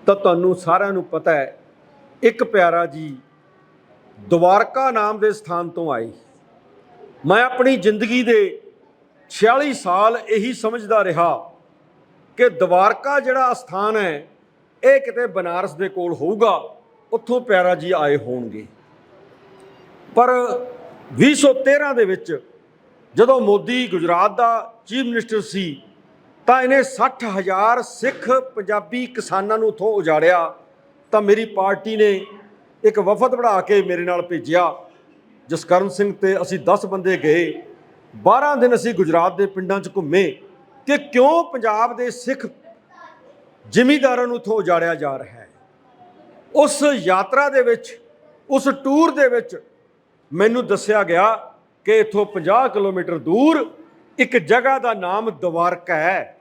ਤਾਂ ਤੁਹਾਨੂੰ ਸਾਰਿਆਂ ਨੂੰ ਪਤਾ ਹੈ, ਇੱਕ ਪਿਆਰਾ ਜੀ ਦਵਾਰਕਾ ਨਾਮ ਦੇ ਸਥਾਨ ਤੋਂ ਆਏ। ਮੈਂ ਆਪਣੀ ਜ਼ਿੰਦਗੀ ਦੇ 46 ਸਾਲ ਇਹੀ ਸਮਝਦਾ ਰਿਹਾ ਕਿ ਦਵਾਰਕਾ ਜਿਹੜਾ ਸਥਾਨ ਹੈ, ਇਹ ਕਿਤੇ ਬਨਾਰਸ ਦੇ ਕੋਲ ਹੋਊਗਾ, ਉੱਥੋਂ ਪਿਆਰਾ ਜੀ ਆਏ ਹੋਣਗੇ। ਪਰ 2013 ਦੇ ਵਿੱਚ ਜਦੋਂ ਮੋਦੀ ਗੁਜਰਾਤ ਦਾ ਚੀਫ ਮਿਨਿਸਟਰ ਸੀ, ਤਾਂ ਇਹਨੇ 60000 ਸਿੱਖ ਪੰਜਾਬੀ ਕਿਸਾਨਾਂ ਨੂੰ ਉੱਥੋਂ ਉਜਾੜਿਆ, ਤਾਂ ਮੇਰੀ ਪਾਰਟੀ ਨੇ ਇੱਕ ਵਫਦ ਬਣਾ ਕੇ ਮੇਰੇ ਨਾਲ ਭੇਜਿਆ। ਜਸਕਰਨ ਸਿੰਘ ਤੇ ਅਸੀਂ 10 ਬੰਦੇ ਗਏ। 12 ਦਿਨ ਅਸੀਂ ਗੁਜਰਾਤ ਦੇ ਪਿੰਡਾਂ 'ਚ ਘੁੰਮੇ। ਕਿ ਕਿਉਂ ਪੰਜਾਬ ਦੇ ਸਿੱਖ ਜ਼ਿਮੀਂਦਾਰਾਂ ਨੂੰ ਉੱਥੋਂ ਉਜਾੜਿਆ ਜਾ ਰਿਹਾ ਹੈ? ਉਸ ਯਾਤਰਾ ਦੇ ਵਿੱਚ, ਉਸ ਟੂਰ ਦੇ ਵਿੱਚ ਮੈਨੂੰ ਦੱਸਿਆ ਗਿਆ ਕਿ ਇੱਥੋਂ 50 ਕਿਲੋਮੀਟਰ ਦੂਰ ਇੱਕ ਜਗ੍ਹਾ ਦਾ ਨਾਮ ਦਵਾਰਕਾ ਹੈ।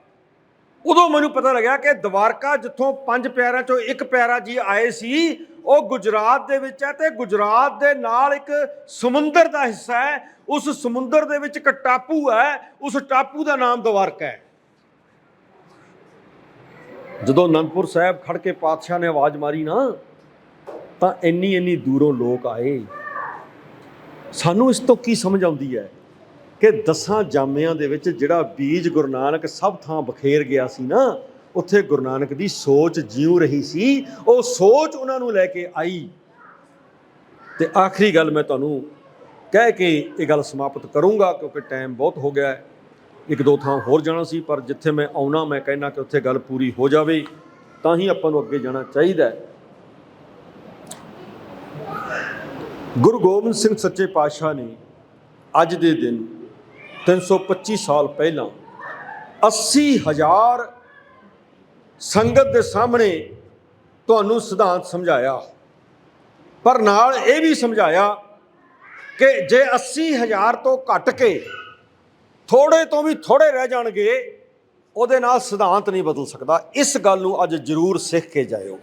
ਉਦੋਂ ਮੈਨੂੰ ਪਤਾ ਲੱਗਿਆ ਕਿ ਦਵਾਰਕਾ ਜਿੱਥੋਂ ਪੰਜ ਪਿਆਰਿਆਂ ਚੋਂ ਇੱਕ ਪਿਆਰਾ ਜੀ ਆਏ ਸੀ, ਉਹ ਗੁਜਰਾਤ ਦੇ ਵਿੱਚ ਹੈ ਤੇ ਗੁਜਰਾਤ ਦੇ ਨਾਲ ਇੱਕ ਸਮੁੰਦਰ ਦਾ ਹਿੱਸਾ ਹੈ। ਉਸ ਸਮੁੰਦਰ ਦੇ ਵਿੱਚ ਇੱਕ ਟਾਪੂ ਹੈ, ਉਸ ਟਾਪੂ ਦਾ ਨਾਮ ਦਵਾਰਕਾ ਹੈ। ਜਦੋਂ ਅਨੰਦਪੁਰ ਸਾਹਿਬ ਖੜ ਕੇ ਪਾਤਸ਼ਾਹ ਨੇ ਆਵਾਜ਼ ਮਾਰੀ ਨਾ, ਤਾਂ ਇੰਨੀ ਇੰਨੀ ਦੂਰੋਂ ਲੋਕ ਆਏ। ਸਾਨੂੰ ਇਸ ਤੋਂ ਕੀ ਸਮਝ ਆਉਂਦੀ ਹੈ? ਕਿ ਦਸਾਂ ਜਾਮਿਆਂ ਦੇ ਵਿੱਚ ਜਿਹੜਾ ਬੀਜ ਗੁਰੂ ਨਾਨਕ ਸਭ ਥਾਂ ਬਖੇਰ ਗਿਆ ਸੀ ਨਾ, ਉੱਥੇ ਗੁਰੂ ਨਾਨਕ ਦੀ ਸੋਚ ਜਿਉ ਰਹੀ ਸੀ। ਉਹ ਸੋਚ ਉਹਨਾਂ ਨੂੰ ਲੈ ਕੇ ਆਈ। ਤੇ ਆਖਰੀ ਗੱਲ ਮੈਂ ਤੁਹਾਨੂੰ ਕਹਿ ਕੇ ਇਹ ਗੱਲ ਸਮਾਪਤ ਕਰੂੰਗਾ, ਕਿਉਂਕਿ ਟਾਈਮ ਬਹੁਤ ਹੋ ਗਿਆ ਹੈ। ਇੱਕ ਦੋ ਥਾਂ ਹੋਰ ਜਾਣਾ ਸੀ, ਪਰ ਜਿੱਥੇ ਮੈਂ ਆਉਣਾ, ਮੈਂ ਕਹਿਣਾ ਕਿ ਉੱਥੇ ਗੱਲ ਪੂਰੀ ਹੋ ਜਾਵੇ, ਤਾਂ ਹੀ ਆਪਾਂ ਨੂੰ ਅੱਗੇ ਜਾਣਾ ਚਾਹੀਦਾ ਹੈ। ਗੁਰੂ ਗੋਬਿੰਦ ਸਿੰਘ ਸੱਚੇ ਪਾਤਸ਼ਾਹ ਨੇ ਅੱਜ ਦੇ ਦਿਨ 325 ਸਾਲ ਪਹਿਲਾਂ 80 ਹਜ਼ਾਰ ਸੰਗਤ ਦੇ ਸਾਹਮਣੇ ਤੁਹਾਨੂੰ ਸਿਧਾਂਤ ਸਮਝਾਇਆ। ਪਰ ਨਾਲ ਇਹ ਵੀ ਸਮਝਾਇਆ ਕਿ ਜੇ 80 ਹਜ਼ਾਰ ਤੋਂ ਘਟ ਕੇ ਥੋੜੇ ਤੋਂ ਵੀ ਥੋੜੇ ਰਹਿ ਜਾਣਗੇ, ਉਹਦੇ ਨਾਲ ਸਿਧਾਂਤ ਨਹੀਂ ਬਦਲ ਸਕਦਾ। ਇਸ ਗੱਲ ਨੂੰ ਅੱਜ ਜ਼ਰੂਰ ਸਿੱਖ ਕੇ ਜਾਇਓ।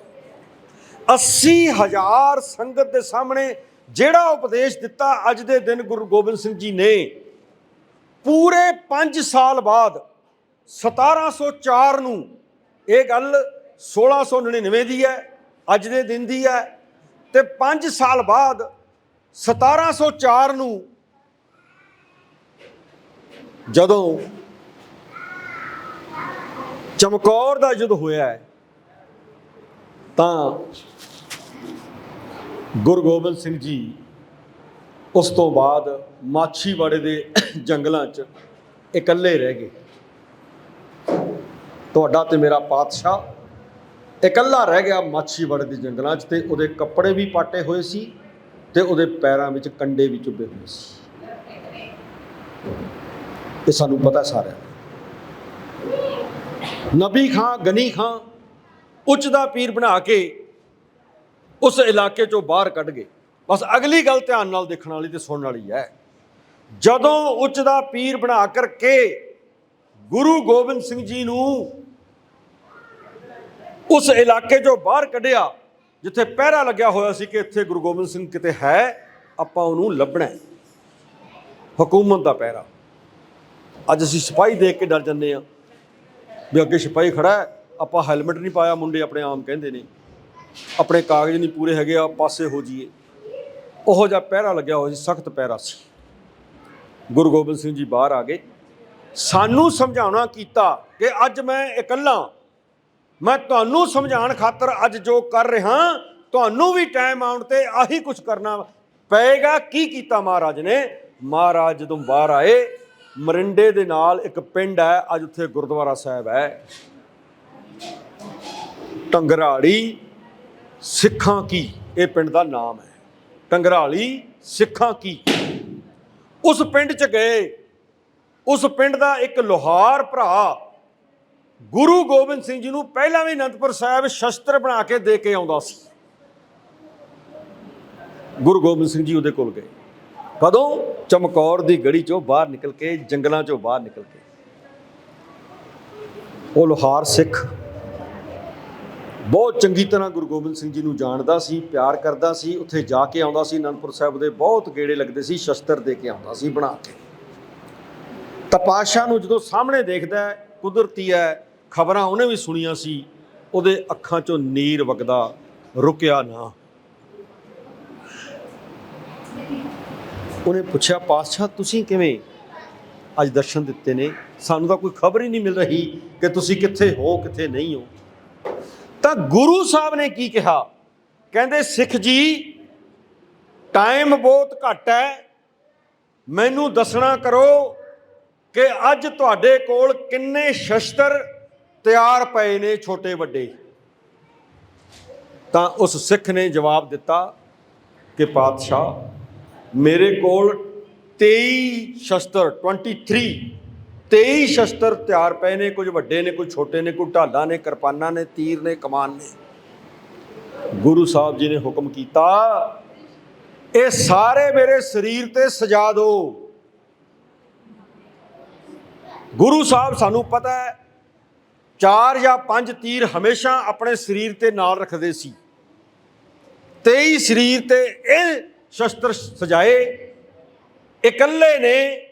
80 ਹਜ਼ਾਰ ਸੰਗਤ ਦੇ ਸਾਹਮਣੇ ਜਿਹੜਾ ਉਪਦੇਸ਼ ਦਿੱਤਾ ਅੱਜ ਦੇ ਦਿਨ ਗੁਰੂ ਗੋਬਿੰਦ ਸਿੰਘ ਜੀ ਨੇ ਪੂਰੇ 5 ਸਾਲ ਬਾਅਦ 1704 ਨੂੰ ਇਹ ਗੱਲ 1699 ਦੀ ਹੈ, ਅੱਜ ਦੇ ਦਿਨ ਦੀ ਹੈ ਤੇ 5 ਸਾਲ ਬਾਅਦ 1704 ਨੂੰ ਜਦੋਂ ਚਮਕੌਰ ਦਾ ਯੁੱਧ ਹੋਇਆ ਤਾਂ ਗੁਰੂ ਗੋਬਿੰਦ ਸਿੰਘ ਜੀ ਉਸ ਤੋਂ ਬਾਅਦ ਮਾਛੀਵਾੜੇ ਦੇ ਜੰਗਲਾਂ 'ਚ ਇਕੱਲੇ ਰਹਿ ਗਏ। ਤੁਹਾਡਾ ਤੇ ਮੇਰਾ ਪਾਤਸ਼ਾਹ ਇਕੱਲਾ ਰਹਿ ਗਿਆ ਮਾਛੀਵਾੜੇ ਦੇ ਜੰਗਲਾਂ 'ਚ ਤੇ ਉਹਦੇ ਕੱਪੜੇ ਵੀ ਪਾਟੇ ਹੋਏ ਸੀ ਤੇ ਉਹਦੇ ਪੈਰਾਂ ਵਿੱਚ ਕੰਡੇ ਵੀ ਚੁੱਭੇ ਹੋਏ ਸੀ। ਇਹ ਸਾਨੂੰ ਪਤਾ ਸਾਰਿਆਂ ਨਬੀ ਖਾਂ, ਗਨੀ ਖਾਂ ਉੱਚ ਦਾ ਪੀਰ ਬਣਾ ਕੇ ਉਸ ਇਲਾਕੇ ਚੋਂ ਬਾਹਰ ਕੱਢ ਗਏ। ਬਸ ਅਗਲੀ ਗੱਲ ਧਿਆਨ ਨਾਲ ਦੇਖਣ ਵਾਲੀ ਤੇ ਸੁਣਨ ਵਾਲੀ ਹੈ। ਜਦੋਂ ਉੱਚ ਦਾ ਪੀਰ ਬਣਾ ਕਰਕੇ ਗੁਰੂ ਗੋਬਿੰਦ ਸਿੰਘ ਜੀ ਨੂੰ ਉਸ ਇਲਾਕੇ ਚੋਂ ਬਾਹਰ ਕੱਢਿਆ, ਜਿੱਥੇ ਪਹਿਰਾ ਲੱਗਿਆ ਹੋਇਆ ਸੀ ਕਿ ਇੱਥੇ ਗੁਰੂ ਗੋਬਿੰਦ ਸਿੰਘ ਕਿਤੇ ਹੈ, ਆਪਾਂ ਉਹਨੂੰ ਲੱਭਣਾ ਹਕੂਮਤ ਦਾ ਪਹਿਰਾ। ਅੱਜ ਅਸੀਂ ਸਿਪਾਹੀ ਦੇਖ ਕੇ ਡਰ ਜੰਨੇ ਆ ਵੀ ਅੱਗੇ ਸਿਪਾਹੀ ਖੜਾ ਹੈ, ਆਪਾਂ ਹੈਲਮਟ ਨਹੀਂ ਪਾਇਆ, ਮੁੰਡੇ ਆਪਣੇ ਆਮ ਕਹਿੰਦੇ ਨੇ। ਆਪਣੇ ਕਾਗਜ਼ ਨਹੀਂ ਪੂਰੇ ਹੈਗੇ ਆ ਪਾਸੇ ਹੋ ਜਾਈਏ। ਉਹੋ ਜਿਹਾ ਪਹਿਰਾ ਲੱਗਿਆ ਹੋਇਆ ਸੀ, ਸਖਤ ਪਹਿਰਾ ਸੀ। ਗੁਰੂ ਗੋਬਿੰਦ ਸਿੰਘ ਜੀ ਬਾਹਰ ਆ ਗਏ। ਸਾਨੂੰ ਸਮਝਾਉਣਾ ਕੀਤਾ ਕਿ ਅੱਜ ਮੈਂ ਇਕੱਲਾ ਮੈਂ ਤੁਹਾਨੂੰ ਸਮਝਾਉਣ ਖਾਤਰ ਅੱਜ ਜੋ ਕਰ ਰਿਹਾ, ਤੁਹਾਨੂੰ ਵੀ ਟਾਈਮ ਆਉਣ ਤੇ ਆਹੀ ਕੁਝ ਕਰਨਾ ਪਏਗਾ। ਕੀ ਕੀਤਾ ਮਹਾਰਾਜ ਨੇ? ਮਹਾਰਾਜ ਜਦੋਂ ਬਾਹਰ ਆਏ, ਮਰਿੰਡੇ ਦੇ ਨਾਲ ਇੱਕ ਪਿੰਡ ਹੈ, ਅੱਜ ਉੱਥੇ ਗੁਰਦੁਆਰਾ ਸਾਹਿਬ ਹੈ। ਟੰਗਰਾੜੀ ਸਿੱਖਾਂ ਕੀ, ਇਹ ਪਿੰਡ ਦਾ ਨਾਮ ਹੈ। ਟੰਗਰਾਲੀ ਸਿੱਖਾਂ ਕੀ? ਉਸ ਪਿੰਡ ਚ ਗਏ। ਉਸ ਪਿੰਡ ਦਾ ਇੱਕ ਲੋਹਾਰ ਭਰਾ ਗੁਰੂ ਗੋਬਿੰਦ ਸਿੰਘ ਜੀ ਨੂੰ ਪਹਿਲਾਂ ਵੀ ਅਨੰਦਪੁਰ ਸਾਹਿਬ ਸ਼ਸਤਰ ਬਣਾ ਕੇ ਦੇ ਕੇ ਆਉਂਦਾ ਸੀ। ਗੁਰੂ ਗੋਬਿੰਦ ਸਿੰਘ ਜੀ ਉਹਦੇ ਕੋਲ ਗਏ। ਕਦੋਂ? ਚਮਕੌਰ ਦੀ ਗੜੀ ਚੋਂ ਬਾਹਰ ਨਿਕਲ ਕੇ, ਜੰਗਲਾਂ ਚੋਂ ਬਾਹਰ ਨਿਕਲ ਕੇ। ਉਹ ਲੋਹਾਰ ਸਿੱਖ ਬਹੁਤ ਚੰਗੀ ਤਰ੍ਹਾਂ ਗੁਰੂ ਗੋਬਿੰਦ ਸਿੰਘ ਜੀ ਨੂੰ ਜਾਣਦਾ ਸੀ, ਪਿਆਰ ਕਰਦਾ ਸੀ, ਉੱਥੇ ਜਾ ਕੇ ਆਉਂਦਾ ਸੀ, ਅਨੰਦਪੁਰ ਸਾਹਿਬ ਦੇ ਬਹੁਤ ਗੇੜੇ ਲੱਗਦੇ ਸੀ, ਸ਼ਸਤਰ ਦੇ ਕੇ ਆਉਂਦਾ ਸੀ, ਬਣਾ ਕੇ। ਤਪਾਸ਼ਾ ਨੂੰ ਜਦੋਂ ਸਾਹਮਣੇ ਦੇਖਦਾ ਕੁਦਰਤੀ ਹੈ, ਖਬਰਾਂ ਉਹਨੇ ਵੀ ਸੁਣੀਆਂ ਸੀ, ਉਹਦੇ ਅੱਖਾਂ ਚੋਂ ਨੀਰ ਵਗਦਾ, ਰੁਕਿਆ ਨਾ। ਉਹਨੇ ਪੁੱਛਿਆ, ਪਾਤਸ਼ਾਹ, ਤੁਸੀਂ ਕਿਵੇਂ ਅੱਜ ਦਰਸ਼ਨ ਦਿੱਤੇ ਨੇ? ਸਾਨੂੰ ਤਾਂ ਕੋਈ ਖਬਰ ਹੀ ਨਹੀਂ ਮਿਲ ਰਹੀ ਕਿ ਤੁਸੀਂ ਕਿੱਥੇ ਹੋ, ਕਿੱਥੇ ਨਹੀਂ ਹੋ? ਤਾਂ ਗੁਰੂ ਸਾਹਿਬ ਨੇ ਕੀ ਕਿਹਾ? ਕਹਿੰਦੇ, ਸਿੱਖ ਜੀ ਟਾਈਮ ਬਹੁਤ ਘੱਟ ਹੈ। ਮੈਨੂੰ ਦੱਸਣਾ ਕਰੋ ਕਿ ਅੱਜ ਤੁਹਾਡੇ ਕੋਲ ਕਿੰਨੇ ਸ਼ਸਤਰ ਤਿਆਰ ਪਏ ਨੇ ਛੋਟੇ ਵੱਡੇ? ਤਾਂ ਉਸ ਸਿੱਖ ਨੇ ਜਵਾਬ ਦਿੱਤਾ ਕਿ, ਪਾਤਸ਼ਾਹ, ਮੇਰੇ ਕੋਲ 23 ਸ਼ਸਤਰ 23 23 ਸ਼ਸਤਰ ਤਿਆਰ ਪਏ ਨੇ, ਕੁਝ ਵੱਡੇ ਨੇ, ਕੁਝ ਛੋਟੇ ਨੇ, ਕੁਝ ਢਾਲਾਂ ਨੇ, ਕਿਰਪਾਨਾਂ ਨੇ, ਤੀਰ ਨੇ, ਕਮਾਨ ਨੇ। ਗੁਰੂ ਸਾਹਿਬ ਜੀ ਨੇ ਹੁਕਮ ਕੀਤਾ, ਇਹ ਸਾਰੇ ਮੇਰੇ ਸਰੀਰ ਤੇ ਸਜਾ ਦਿਓ ਗੁਰੂ ਸਾਹਿਬ, ਸਾਨੂੰ ਪਤਾ ਹੈ, ਚਾਰ ਜਾਂ ਪੰਜ ਤੀਰ ਹਮੇਸ਼ਾ ਆਪਣੇ ਸਰੀਰ ਤੇ ਨਾਲ ਰੱਖਦੇ ਸੀ। 23 ਸਰੀਰ ਤੇ ਇਹ ਸ਼ਸਤਰ ਸਜਾਏ, ਇਕੱਲੇ ਨੇ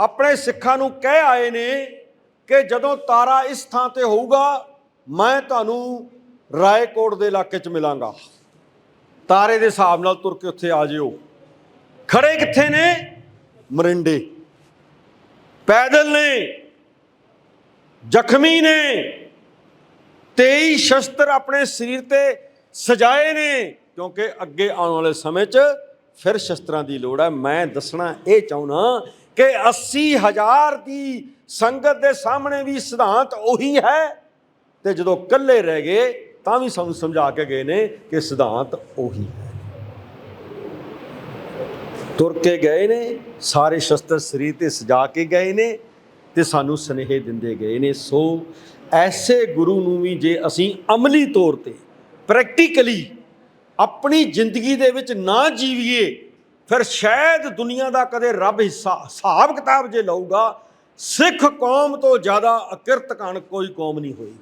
ਆਪਣੇ ਸਿੱਖਾਂ ਨੂੰ ਕਹਿ ਆਏ ਨੇ ਕਿ ਜਦੋਂ ਤਾਰਾ ਇਸ ਥਾਂ ਤੇ ਹੋਊਗਾ, ਮੈਂ ਤੁਹਾਨੂੰ ਰਾਏਕੋਟ ਦੇ ਇਲਾਕੇ 'ਚ ਮਿਲਾਂਗਾ। ਤਾਰੇ ਦੇ ਹਿਸਾਬ ਨਾਲ ਤੁਰ ਕੇ ਉੱਥੇ ਆ ਜਿਓ। ਖੜੇ ਕਿੱਥੇ ਨੇ? ਮਰਿੰਡੇ। ਪੈਦਲ ਨੇ। ਜ਼ਖਮੀ ਨੇ। 23 ਸ਼ਸਤਰ ਆਪਣੇ ਸਰੀਰ ਤੇ ਸਜਾਏ ਨੇ, ਕਿਉਂਕਿ ਅੱਗੇ ਆਉਣ ਵਾਲੇ ਸਮੇਂ 'ਚ ਫਿਰ ਸ਼ਸਤਰਾਂ ਦੀ ਲੋੜ ਹੈ। ਮੈਂ ਦੱਸਣਾ ਇਹ ਚਾਹੁੰਨਾ ਕਿ 80000 ਦੀ ਸੰਗਤ ਦੇ ਸਾਹਮਣੇ ਵੀ ਸਿਧਾਂਤ ਉਹੀ ਹੈ ਤੇ ਜਦੋਂ ਇਕੱਲੇ ਰਹਿ ਗਏ ਤਾਂ ਵੀ ਸਾਨੂੰ ਸਮਝਾ ਕੇ ਗਏ ਨੇ ਕਿ ਸਿਧਾਂਤ ਉਹੀ ਹੈ। ਤੁਰ ਕੇ ਗਏ ਨੇ, ਸਾਰੇ ਸ਼ਸਤਰ ਸਰੀਰ ਤੇ ਸਜਾ ਕੇ ਗਏ ਨੇ ਤੇ ਸਾਨੂੰ ਸਨੇਹ ਦਿੰਦੇ ਗਏ ਨੇ, ਸੋ ਐਸੇ ਗੁਰੂ ਨੂੰ ਵੀ ਜੇ ਅਸੀਂ ਅਮਲੀ ਤੌਰ ਤੇ ਪ੍ਰੈਕਟੀਕਲੀ ਆਪਣੀ ਜ਼ਿੰਦਗੀ ਦੇ ਵਿੱਚ ਨਾ ਜੀਵੀਏ ਫਿਰ ਸ਼ਾਇਦ ਦੁਨੀਆ ਦਾ ਕਦੇ ਰੱਬ ਹਿੱਸਾ, ਹਿਸਾਬ ਕਿਤਾਬ ਜੇ ਲਊਗਾ, ਸਿੱਖ ਕੌਮ ਤੋਂ ਜ਼ਿਆਦਾ ਅਕਿਰਤ ਕਣ ਕੋਈ ਕੌਮ ਨਹੀਂ ਹੋਈ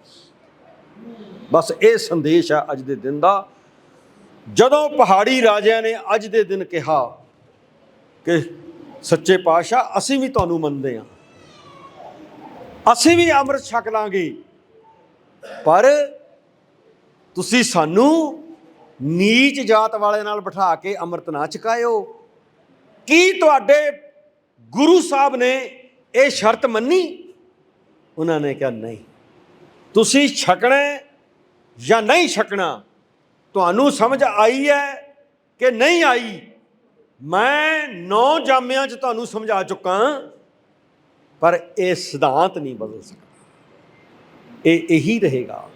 ਬਸ ਇਹ ਸੰਦੇਸ਼ ਹੈ ਅੱਜ ਦੇ ਦਿਨ ਦਾ। ਜਦੋਂ ਪਹਾੜੀ ਰਾਜਿਆਂ ਨੇ ਅੱਜ ਦੇ ਦਿਨ ਕਿਹਾ ਕਿ ਸੱਚੇ ਪਾਤਸ਼ਾਹ, ਅਸੀਂ ਵੀ ਤੁਹਾਨੂੰ ਮੰਨਦੇ ਹਾਂ। ਅਸੀਂ ਵੀ ਅੰਮ੍ਰਿਤ ਛਕ ਲਾਂਗੇ। ਪਰ ਤੁਸੀਂ ਸਾਨੂੰ ਨੀਚ ਜਾਤ ਵਾਲੇ ਨਾਲ ਬਿਠਾ ਕੇ ਅੰਮ੍ਰਿਤ ਨਾ ਛਕਾਇਓ। ਕੀ ਤੁਹਾਡੇ ਗੁਰੂ ਸਾਹਿਬ ਨੇ ਇਹ ਸ਼ਰਤ ਮੰਨੀ? ਉਹਨਾਂ ਨੇ ਕਿਹਾ, ਨਹੀਂ। ਤੁਸੀਂ ਛਕਣਾ ਜਾਂ ਨਹੀਂ ਛਕਣਾ, ਤੁਹਾਨੂੰ ਸਮਝ ਆਈ ਹੈ ਕਿ ਨਹੀਂ ਆਈ? ਮੈਂ ਨੌ ਜਾਮਿਆਂ 'ਚ ਤੁਹਾਨੂੰ ਸਮਝਾ ਚੁੱਕਾ ਪਰ ਇਹ ਸਿਧਾਂਤ ਨਹੀਂ ਬਦਲ ਸਕਦਾ। ਇਹ ਇਹੀ ਰਹੇਗਾ।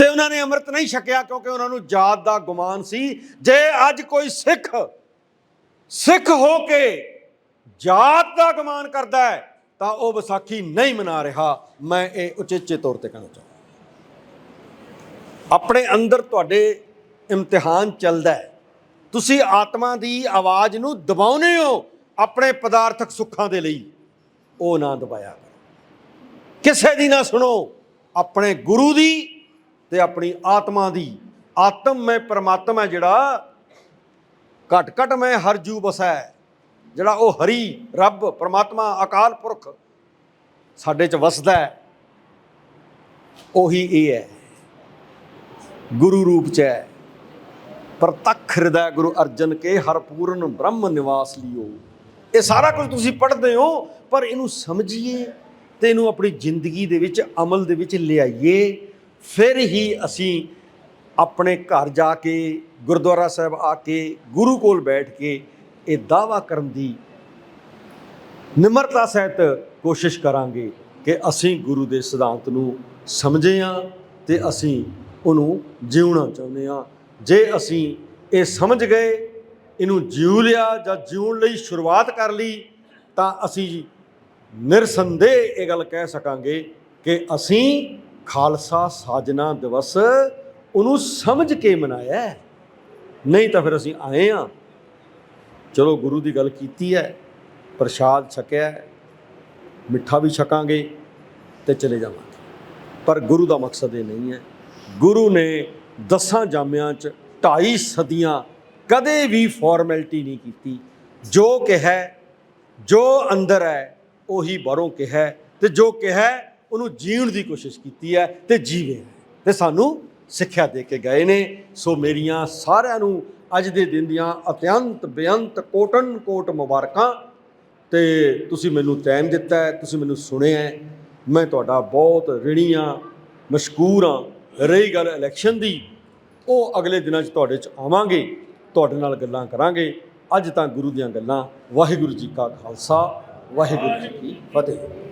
ਤੇ ਉਹਨਾਂ ਨੇ ਅੰਮ੍ਰਿਤ ਨਹੀਂ ਛਕਿਆ ਕਿਉਂਕਿ ਉਹਨਾਂ ਨੂੰ ਜਾਤ ਦਾ ਗੁਮਾਨ ਸੀ। ਜੇ ਅੱਜ ਕੋਈ ਸਿੱਖ ਸਿੱਖ ਹੋ ਕੇ ਜਾਤ ਦਾ ਗੁਮਾਨ ਕਰਦਾ ਹੈ, ਤਾਂ ਉਹ ਵਿਸਾਖੀ ਨਹੀਂ ਮਨਾ ਰਿਹਾ। ਮੈਂ ਇਹ ਉਚੇਚੇ ਤੌਰ ਤੇ ਕਹਿਣਾ ਚਾਹੁੰਦਾ ਆਪਣੇ ਅੰਦਰ ਤੁਹਾਡੇ ਇਮਤਿਹਾਨ ਚੱਲਦਾ ਹੈ। ਤੁਸੀਂ ਆਤਮਾ ਦੀ ਆਵਾਜ਼ ਨੂੰ ਦਬਾਉਨੇ ਹੋ ਆਪਣੇ ਪਦਾਰਥਕ ਸੁੱਖਾਂ ਦੇ ਲਈ। ਉਹ ਨਾ ਦਬਾਇਆ ਕਰੋ। ਕਿਸੇ ਦੀ ਨਾ ਸੁਣੋ। ਆਪਣੇ ਗੁਰੂ ਦੀ ਤੇ ਆਪਣੀ ਆਤਮਾ ਦੀ ਆਤਮ ਮੈਂ ਪਰਮਾਤਮਾ ਜਿਹੜਾ, ਘਟ ਘਟ ਮੈਂ ਹਰ ਜੂ ਬਸੈ ਜਿਹੜਾ ਉਹ ਹਰੀ ਰੱਬ, ਪਰਮਾਤਮਾ, ਅਕਾਲ ਪੁਰਖ ਸਾਡੇ ਚ ਵਸਦਾ ਹੈ। ਉਹੀ ਇਹ ਹੈ। ਗੁਰੂ ਰੂਪ ਚ ਹੈ। ਪ੍ਰਤੱਖ ਹਿਰਦੈ ਗੁਰੂ ਅਰਜਨ ਕੇ, ਹਰ ਪੂਰਨ ਬ੍ਰਹਮ ਨਿਵਾਸ ਲਿਓ। ਇਹ ਸਾਰਾ ਕੁਝ ਤੁਸੀਂ ਪੜ੍ਹਦੇ ਹੋ, ਪਰ ਇਹਨੂੰ ਸਮਝੀਏ ਤੇ ਇਹਨੂੰ ਆਪਣੀ ਜ਼ਿੰਦਗੀ ਦੇ ਵਿੱਚ, ਅਮਲ ਦੇ ਵਿੱਚ ਲਿਆਈਏ। ਫਿਰ ਹੀ ਅਸੀਂ ਆਪਣੇ ਘਰ ਜਾ ਕੇ, ਗੁਰਦੁਆਰਾ ਸਾਹਿਬ ਆ ਕੇ, ਗੁਰੂ ਕੋਲ ਬੈਠ ਕੇ ਇਹ ਦਾਵਾ ਕਰਨ ਦੀ ਨਿਮਰਤਾ ਸਹਿਤ ਕੋਸ਼ਿਸ਼ ਕਰਾਂਗੇ ਕਿ ਅਸੀਂ ਗੁਰੂ ਦੇ ਸਿਧਾਂਤ ਨੂੰ ਸਮਝੇ ਹਾਂ ਤੇ ਅਸੀਂ ਉਹਨੂੰ ਜਿਉਣਾ ਚਾਹੁੰਦੇ ਹਾਂ। ਜੇ ਅਸੀਂ ਇਹ ਸਮਝ ਗਏ, ਇਹਨੂੰ ਜਿਉ ਲਿਆ ਜਾਂ ਜਿਉਣ ਲਈ ਸ਼ੁਰੂਆਤ ਕਰ ਲਈ, ਤਾਂ ਅਸੀਂ ਨਿਰਸੰਦੇਹ ਇਹ ਗੱਲ ਕਹਿ ਸਕਾਂਗੇ ਕਿ ਅਸੀਂ ਖਾਲਸਾ ਸਾਜਨਾ ਦਿਵਸ ਉਹਨੂੰ ਸਮਝ ਕੇ ਮਨਾਇਆ ਨਹੀਂ ਤਾਂ ਫਿਰ ਅਸੀਂ ਆਏ ਆ ਚਲੋ ਗੁਰੂ ਦੀ ਗੱਲ ਕੀਤੀ ਹੈ, ਪ੍ਰਸ਼ਾਦ ਛਕਿਆ ਮਿੱਠਾ ਵੀ ਛਕਾਂਗੇ ਤੇ ਚਲੇ ਜਾਵਾਂਗੇ। ਪਰ ਗੁਰੂ ਦਾ ਮਕਸਦ ਇਹ ਨਹੀਂ ਹੈ। ਗੁਰੂ ਨੇ ਦਸਾਂ ਜਾਮਿਆਂ ਚ ਢਾਈ ਸਦੀਆਂ ਕਦੇ ਵੀ ਫਾਰਮੈਲਿਟੀ ਨਹੀਂ ਕੀਤੀ। ਜੋ ਕਿਹਾ, ਜੋ ਅੰਦਰ ਹੈ, ਉਹੀ ਬਾਹਰੋਂ ਕਿਹਾ ਤੇ ਜੋ ਕਿਹਾ ਉਹਨੂੰ ਜੀਣ ਦੀ ਕੋਸ਼ਿਸ਼ ਕੀਤੀ ਹੈ ਤੇ ਜੀਵੇ। ਹੈ ਤੇ ਸਾਨੂੰ ਸਿੱਖਿਆ ਦੇ ਕੇ ਗਏ ਨੇ। ਸੋ ਮੇਰੀਆਂ ਸਾਰਿਆਂ ਨੂੰ ਅੱਜ ਦੇ ਦਿਨ ਦੀਆਂ ਅਤਿਅੰਤ ਬੇਅੰਤ ਕੋਟਨ ਕੋਟ ਮੁਬਾਰਕਾਂ। ਤੇ ਤੁਸੀਂ ਮੈਨੂੰ ਟਾਈਮ ਦਿੱਤਾ ਹੈ, ਤੁਸੀਂ ਮੈਨੂੰ ਸੁਣਿਆ ਮੈਂ ਤੁਹਾਡਾ ਬਹੁਤ ਰਿਣੀ ਹਾਂ ਮਸ਼ਕੂਰ ਹਾਂ। ਰਹੀ ਗੱਲ ਇਲੈਕਸ਼ਨ ਦੀ, ਉਹ ਅਗਲੇ ਦਿਨਾਂ 'ਚ ਤੁਹਾਡੇ 'ਚ ਆਵਾਂਗੇ, ਤੁਹਾਡੇ ਨਾਲ ਗੱਲਾਂ ਕਰਾਂਗੇ। ਅੱਜ ਤਾਂ ਗੁਰੂ ਦੀਆਂ ਗੱਲਾਂ। ਵਾਹਿਗੁਰੂ ਜੀ ਕਾ ਖਾਲਸਾ, ਵਾਹਿਗੁਰੂ ਜੀ ਕੀ ਫਤਿਹ।